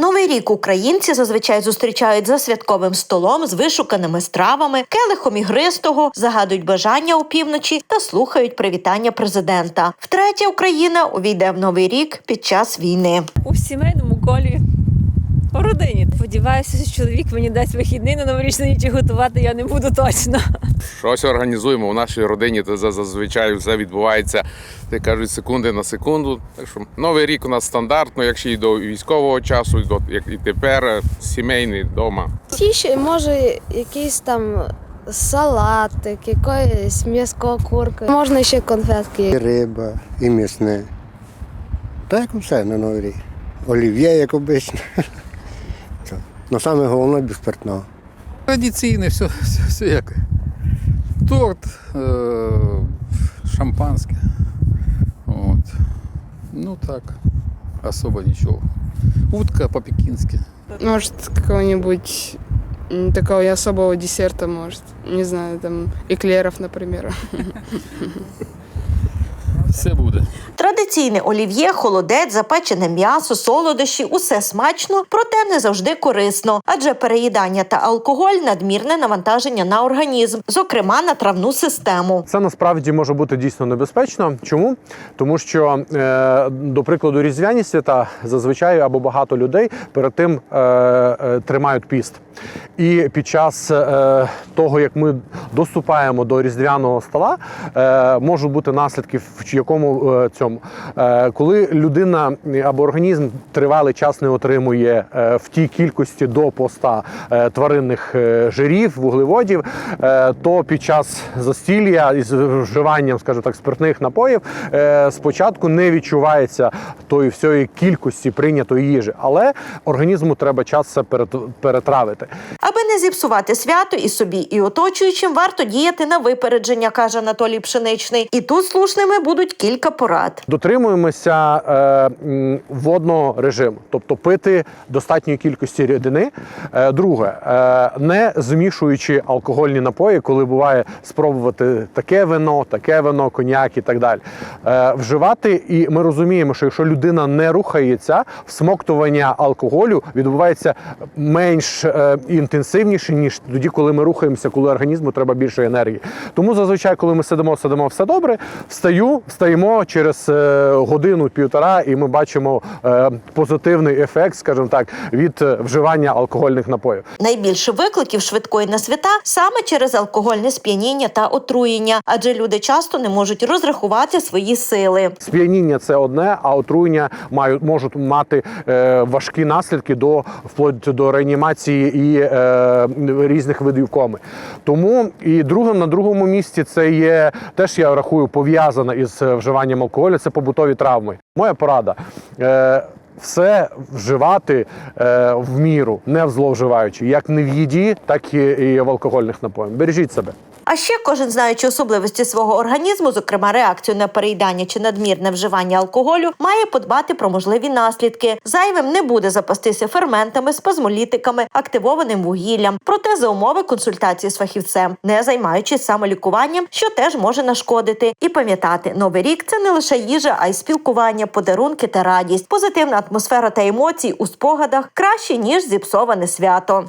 Новий рік українці зазвичай зустрічають за святковим столом з вишуканими стравами, келихом ігристого, загадують бажання опівночі та слухають привітання президента. Втретє Україна увійде в новий рік під час війни. у сімейному колі. У родині. Сподіваюся, що чоловік мені дасть вихідний на новорічну ніч готувати я не буду точно. Щось організуємо. У нашій родині то зазвичай все відбувається, як кажуть, секунди на секунду. Так що новий рік у нас стандартно, якщо і до військового часу, і до як і тепер е, сімейний вдома. Тіші, може, якийсь там салатик, якоїсь м'яско, курка. Можна ще конфетки. І риба, і м'ясне. Так як все на Новий рік. Олів'є, як обично. Ну саме головне без спиртного. Традиційне, все, все, все як. Торт, е, шампанське. От. Ну так, особо нічого. Утка по-пекински. Может, какого-нибудь м, такого и особого десерта, может. Не знаю, там, эклеров, например. Все буде. Традиційне олів'є, холодець, запечене м'ясо, солодощі усе смачно, проте не завжди корисно, адже переїдання та алкоголь надмірне навантаження на організм, зокрема на травну систему. Це насправді може бути дійсно небезпечно. Чому? Тому що, е, до прикладу, різдвяні свята зазвичай або багато людей перед тим е, е, тримають піст. І під час е, того, як ми доступаємо до різдвяного стола, е, можуть бути наслідки в якому е, цьому, е, коли людина або організм тривалий час не отримує е, в тій кількості до поста е, тваринних жирів, вуглеводів, то під час застілля із вживанням, скажімо так, спиртних напоїв спочатку не відчувається тої всієї кількості прийнятої їжі, але організму треба час це перетравити. Аби не зіпсувати свято і собі, і оточуючим, варто діяти на випередження, каже Анатолій Пшеничний. І тут слушними будуть кілька порад. Дотримуємося е, водного режиму, тобто пити достатньої кількості рідини. Е, друге, е, не змішуючи алкогольні напої, коли буває спробувати таке вино, таке вино, коньяк і так далі. Е, вживати, і ми розуміємо, що якщо людина не рухається, всмоктування алкоголю відбувається менш е, інтенсивніше, ніж тоді, коли ми рухаємося, коли організму треба більше енергії. Тому зазвичай, коли ми сидимо, сидимо все добре. Встаю, встаємо через е, годину-півтора, і ми бачимо е, позитивний ефект, скажімо так, від е, вживання алкогольних напоїв. Найбільше викликів швидкої на свята саме через алкогольне сп'яніння та отруєння, адже люди часто не можуть розрахувати свої сили. Сп'яніння це одне, а отруєння мають можуть мати е, важкі наслідки до вплоть до реанімації і е, різних видів коми. Тому і другим на другому місці це є теж я рахую пов'язане із вживанням алкоголю. Це побутові травми. Моя порада. Е, все вживати е, в міру, не зловживаючи, як не в їді, так і, і в алкогольних напоях. Бережіть себе. А ще кожен, знаючи особливості свого організму, зокрема реакцію на переїдання чи надмірне вживання алкоголю, має подбати про можливі наслідки. Зайвим не буде запастися ферментами, спазмолітиками, активованим вугіллям, проте за умови консультації з фахівцем, не займаючись самолікуванням, що теж може нашкодити. І пам'ятати, новий рік це не лише їжа, а й спілкування, подарунки та радість, позитивна атмосфера та емоції у спогадах краще ніж зіпсоване свято.